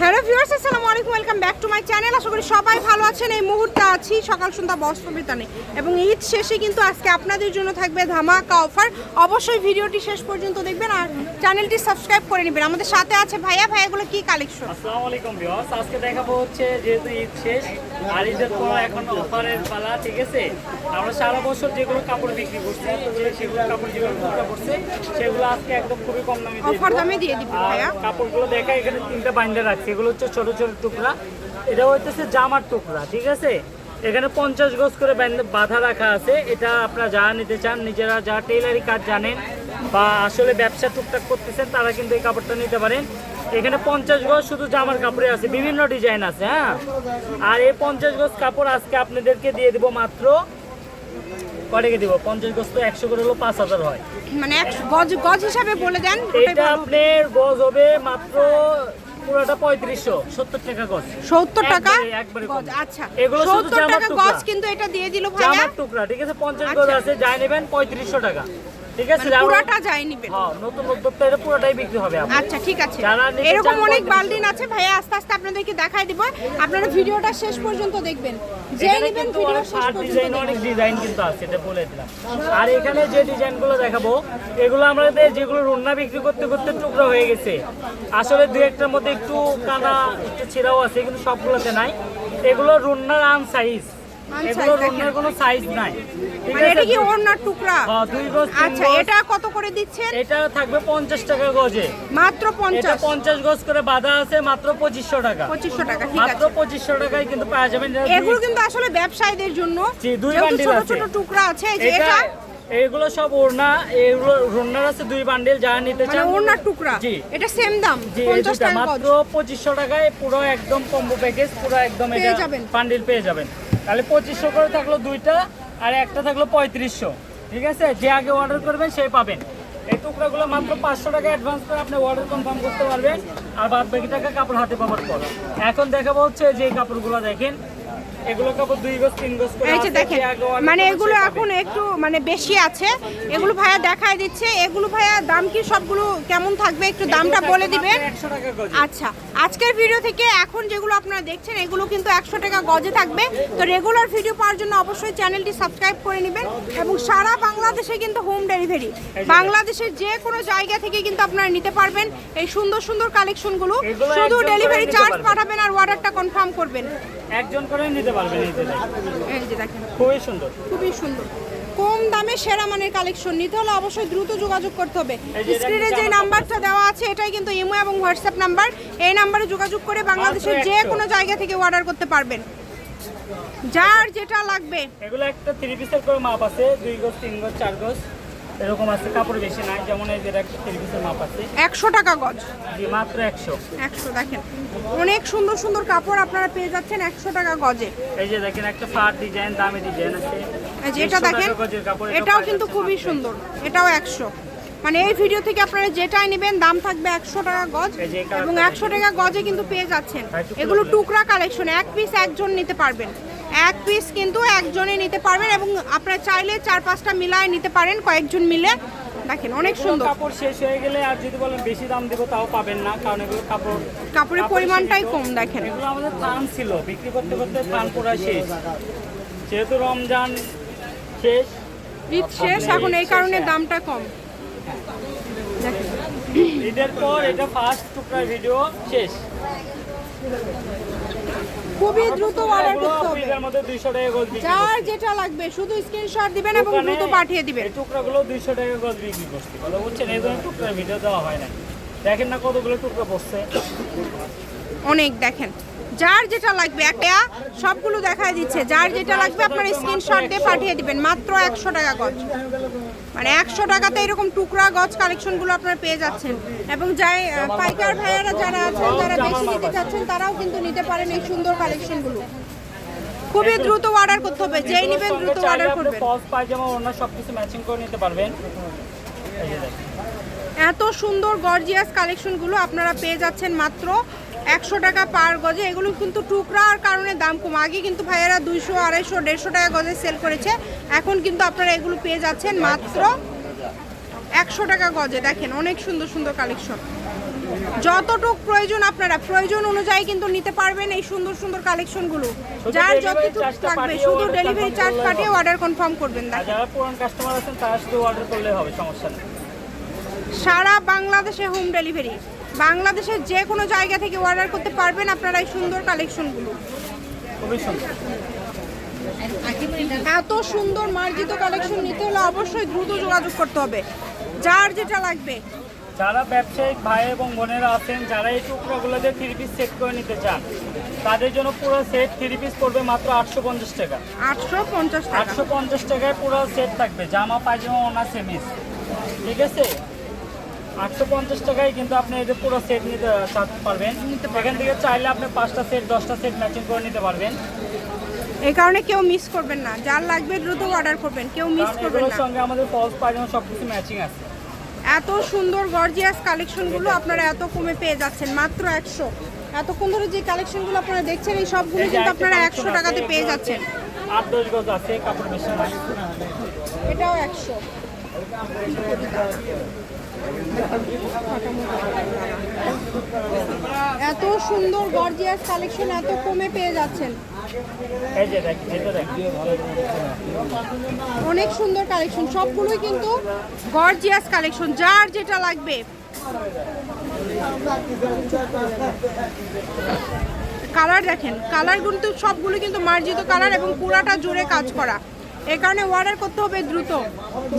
Hello viewers আসসালামু আলাইকুম welcome back to my channel আশা করি সবাই ভালো আছেন। এই মুহূর্তে আছি সকাল সন্ধ্যা বস্ত্র বিতানে এবং ঈদ শেষে কিন্তু আজকে আপনাদের জন্য থাকবে ধামাকা অফার অবশ্যই ভিডিওটি শেষ পর্যন্ত দেখবেন আর চ্যানেলটি সাবস্ক্রাইব করে নেবেন। আমাদের সাথে আছে ভাইয়া। ভাইয়াগুলো কি কালেকশন আসসালামু আলাইকুম ভিউয়ার্স আজকে দেখাবো হচ্ছে যেহেতু ঈদ শেষ আর ঈদের পর এখন অফারের পালা ঠিক আছে? আমরা সারা বছর যেগুলো কাপড় বিক্রি করছি সেগুলো কাপড় যেগুলো টুকরা করছে সেগুলো আজকে একদম খুবই কম দামে অফার দামে দিয়ে দিবেন ভাইয়া। কাপড়গুলো দেখা এখানে তিনটা বাইন্ডার আছে। এগুলো হচ্ছে ছোট ছোট টুকরা এটা হচ্ছে জামার টুকরা ঠিক আছে? এখানে পঞ্চাশ গজ করে বাঁধা রাখা আছে এটা আপনারা যারা নিতে চান নিজেরা যারা টেইলারি কাজ জানেন বা আসলে ব্যবসা টুকটাক করতেছেন তারা কিন্তু এই কাপড়টা নিতে পারেন। এখানে পঞ্চাশ গজ শুধু জামার কাপড়ে আছে বিভিন্ন ডিজাইন আছে হ্যাঁ? আর এই পঞ্চাশ গজ কাপড় আজকে আপনাদেরকে দিয়ে দিব মাত্র কটাকে দিব? পঞ্চাশ গজ তো একশো করে হলো পাঁচ হাজার হয়। মানে গজ গজ হিসাবে বলে দেন এটা আপনার গজ হবে মাত্র পুরোটা পঁয়ত্রিশশো সত্তর টাকা গজ। সত্তর টাকা। গজ আচ্ছা। এগুলো শুধু সত্তর জামার টাকা গজ কিন্তু এটা দিয়ে দিল ভাইয়া। জামার টুকরা ঠিক আছে? পঞ্চাশ গজ আচ্ছা। আছে যাই নেবেন পঁয়ত্রিশশো টাকা। ঠিক আছে মানে পুরাটা হ্যাঁ নতুন উদ্যোক্তা এটা পুরোটাই বিক্রি হবে আচ্ছা ঠিক আছে। এরকম অনেক। বালদিন আছে ভাইয়া আস্তে আস্তে আপনাদেরকে দেখাই দিব। আপনারা ভিডিওটা শেষ পর্যন্ত দেখবেন। যে নেবেন ভিডিও শেষ ডিজাইন। অনেক ডিজাইন কিন্তু আছে এটা বলে দিলাম। আর এখানে যে ডিজাইনগুলো দেখাবো এগুলো আমাদের যেগুলো রুন্না বিক্রি করতে করতে টুকরো হয়ে গেছে। আসলে দুই একটার মধ্যে একটু কানা একটু ছেঁড়াও আছে কিন্তু সবগুলোতে নাই। এগুলো রুন্নার আন সাইজ কোনো সাইজ নাই। মানে এটা কি ওড়নার টুকরা? হ্যাঁ, দুই গজ আচ্ছা এটা কত করে দিচ্ছেন? এটা থাকবে পঞ্চাশ টাকা গজে। মাত্র এটা পঞ্চাশ পঞ্চাশ গজ করে বাঁধা আছে মাত্র পঁচিশশো টাকা। পঁচিশশো টাকা ঠিক মাত্র আছে। পঁচিশশো টাকায় কিন্তু পাওয়া যাবেন এগুলো কিন্তু আসলে ব্যবসায়ীদের জন্য জি, দুই বান্ডিল ছোট আছে। ছোট টুকরা আছে এই যে এটা এটা এগুলো সব ওড়না এগুলো রন্নার আছে দুই বান্ডেল যারা নিতে মানে চান। ওড়নার টুকরা। জি। এটা সেম দাম জি এই পঞ্চাশ দুইটা টাকা মাত্র পঁচিশশো টাকায় পুরো একদম কম্বো প্যাকেজ পুরো একদম এটা। বান্ডিল পেয়ে যাবেন। তাহলে পঁচিশশো করে থাকল দুইটা, আর একটা থাকল পঁয়ত্রিশশো। ঠিক আছে? যে আগে অর্ডার করবেন, সেই পাবেন। এই টুকরাগুলো মাত্র পাঁচশো টাকা অ্যাডভান্স করে আপনি অর্ডার কনফার্ম করতে পারবেন। আর বাদ বাকি টাকা কাপড় হাতে পাবার পর। এখন দেখাবো হচ্ছে যে কাপড়গুলো দেখেন। এগুলো কাপড় দুই গজ তিন গজ করে এই যে দেখেন যে আগে order মানে এগুলো এখন একটু মানে বেশি আছে। এগুলো ভাইয়া দেখাই দিচ্ছে এগুলো ভাইয়া দাম কি সবগুলো কেমন থাকবে? একটু দামটা বলে দিবেন। মাত্র 100 টাকা গজ। আচ্ছা আজকের ভিডিও থেকে এখন যেগুলো আপনারা দেখছেন এগুলো কিন্তু একশো টাকা গজে থাকবে। তো রেগুলার ভিডিও পাওয়ার জন্য অবশ্যই চ্যানেলটি সাবস্ক্রাইব করে নেবেন। এবং সারা বাংলাদেশে কিন্তু হোম ডেলিভারি বাংলাদেশের যে কোনো জায়গা থেকে কিন্তু আপনারা নিতে পারবেন এই সুন্দর সুন্দর কালেকশনগুলো শুধু ডেলিভারি চার্জ পাঠাবেন আর অর্ডারটা কনফার্ম করবেন। একজন করে নিতে পারবেন এই যে দেখেন। এই যে দেখেন। খুবই সুন্দর। খুবই সুন্দর। কম দামে সেরা মানের কালেকশন নিতে হলে অবশ্যই দ্রুত যোগাযোগ করতে হবে। স্ক্রিনে যে নাম্বারটা দেওয়া আছে এটাই কিন্তু ইমো এবং হোয়াটসঅ্যাপ নাম্বার এই নাম্বারে যোগাযোগ করে বাংলাদেশের যে কোনো জায়গা থেকে অর্ডার করতে পারবেন। যার যেটা লাগবে। এগুলো একটা থ্রি পিসের করে মাপ আছে। দুই গজ তিন গজ চার গজ এরকম আছে কাপড় বেশি নাই যেমন এই যে পিসের মাপ আছে। একশো টাকা গজ। জি মাত্র একশো। একশো দেখেন। অনেক সুন্দর সুন্দর কাপড় আপনারা পেয়ে যাচ্ছেন একশো টাকা গজে। এই যে দেখেন একটা ফার ডিজাইন দামি ডিজাইন আছে। এই যে এটা দেখেন এটাও কিন্তু খুবই সুন্দর এটাও একশো। মানে এই ভিডিও থেকে আপনারা যেটাই নেবেন দাম থাকবে একশো টাকা গজ এবং একশো টাকা গজে কিন্তু পেয়ে যাচ্ছেন। হ্যাঁ, এগুলো টুকরা কালেকশন এক পিস একজন নিতে পারবেন। এক পিস কিন্তু একজনে নিতে পারবেন এবং আপনারা চাইলে চার পাঁচটা মিলায় নিতে পারেন কয়েকজন মিলে। দেখেন অনেক সুন্দর। কাপড় শেষ হয়ে গেলে আর যদি বলেন বেশি দাম দিব তাও পাবেন না কারণ এগুলো কাপড় কাপড়ের পরিমাণটাই কম দেখেন। এগুলো আমাদের থান ছিল বিক্রি করতে করতে থান পুরা শেষ। যেহেতু রমজান শেষ ঈদ শেষ এখন এই কারণে দামটা কম। দেখেন ঈদের পর এটা ফার্স্ট টুকরা ভিডিও শেষ। খুবই দ্রুত অর্ডার করতে হবে। মধ্যে টাকা বিক্রি যার যেটা লাগবে শুধু স্ক্রিনশট দিবেন এবং দ্রুত পাঠিয়ে দিবেন। এই টুকরাগুলো দুইশো টাকা গজ বিক্রি বুঝছেন? এই ধরনের টুকরার ভিডিও দেওয়া হয় না। দেখেন না কতগুলো টুকরা পড়ছে। অনেক দেখেন। যার যেটা লাগবে একটা সবগুলো দেখায় দিচ্ছে। যার যেটা লাগবে আপনার স্ক্রিনশট দিয়ে পাঠিয়ে দিবেন। মাত্র একশো টাকা গজ মানে একশো টাকাতে এরকম টুকরা গজ কালেকশনগুলো আপনারা পেয়ে যাচ্ছেন। এবং যাই পাইকার ভাইয়ারা যারা আছেন যারা বেশি নিতে চাচ্ছেন তারাও কিন্তু নিতে পারেন এই সুন্দর কালেকশনগুলো খুবই দ্রুত অর্ডার করতে হবে যেই নেবেন দ্রুত অর্ডার করবেন। ফলস পায়জামা ওনার সব কিছু ম্যাচিং করে নিতে পারবেন। এত সুন্দর গর্জিয়াস কালেকশনগুলো আপনারা পেয়ে যাচ্ছেন মাত্র একশো টাকা পার গজে এগুলো কিন্তু টুকরার কারণে দাম কম। আগে কিন্তু ভাইয়েরা দুইশো আড়াইশো দেড়শো টাকা গজে সেল করেছে। এখন কিন্তু আপনারা এগুলো পেয়ে যাচ্ছেন মাত্র একশো টাকা গজে। দেখেন অনেক সুন্দর সুন্দর কালেকশন যতটুক প্রয়োজন আপনারা প্রয়োজন অনুযায়ী কিন্তু নিতে পারবেন এই সুন্দর সুন্দর কালেকশনগুলো যার যতটুকু পাঠিয়ে শুধু ডেলিভারি চার্জ কাটিয়ে অর্ডার কনফার্ম করবেন যারা পুরান কাস্টমার আছেন তারা শুধু অর্ডার করলে হবে সমস্যা নেই। সারা বাংলাদেশে হোম ডেলিভারি বাংলাদেশের যে কোনো জায়গা থেকে অর্ডার করতে পারবেন আপনারা এই সুন্দর কালেকশনগুলো খুবই সুন্দর। এত সুন্দর মার্জিত কালেকশন নিতে হলে অবশ্যই দ্রুত যোগাযোগ করতে হবে। যার যেটা লাগবে। যারা ব্যবসায়িক ভাই এবং বোনেরা আছেন যারা এই টুকরোগুলো দিয়ে থ্রি পিস সেট করে নিতে চান তাদের জন্য পুরো সেট থ্রি পিস পড়বে মাত্র আটশো পঞ্চাশ টাকা। আটশো পঞ্চাশ আটশো পঞ্চাশ টাকায় পুরো সেট থাকবে জামা পায়জামা ওনা সেমিস ঠিক আছে? আটশো পঞ্চাশ টাকায় কিন্তু আপনি এই যে পুরো সেট নিতে পারবেন। এখান থেকে চাইলে আপনি পাঁচটা সেট দশটা সেট ম্যাচিং করে নিতে পারবেন। এই কারণে কেউ মিস করবেন না। যার লাগবে দ্রুত অর্ডার করবেন কেউ মিস করবেন না। সঙ্গে আমাদের ফলস পায়জামা সব কিছু ম্যাচিং আছে। এত সুন্দর গর্জিয়াস কালেকশনগুলো আপনারা এত কমে পেয়ে যাচ্ছেন মাত্র একশো। এতক্ষণ ধরে যে কালেকশনগুলো আপনারা দেখছেন এই সবগুলো কিন্তু আপনারা একশো টাকাতে পেয়ে যাচ্ছেন। আট দশ গজ আছে কাপড় বেশি এটাও একশো। এত সুন্দর গর্জিয়াস কালেকশন এত কমে পেয়ে যাচ্ছেন। অনেক সুন্দর কালেকশন সবগুলোই কিন্তু গর্জিয়াস কালেকশন যার যেটা লাগবে। কালার দেখেন কালার কিন্তু সবগুলো কিন্তু মার্জিত কালার এবং পুরাটা জুড়ে কাজ করা। এই কারণে অর্ডার করতে হবে দ্রুত।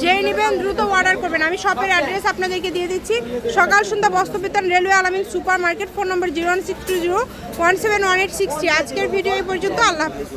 যেই নেবেন দ্রুত অর্ডার করবেন। আমি শপের অ্যাড্রেস আপনাদেরকে দিয়ে দিচ্ছি। Sokal Sondhya Bastrabitan railway Alamin super market phone number zero one six two zero one seven one eight sixty আজকের ভিডিও এই পর্যন্ত। আল্লাহ হাফিজ।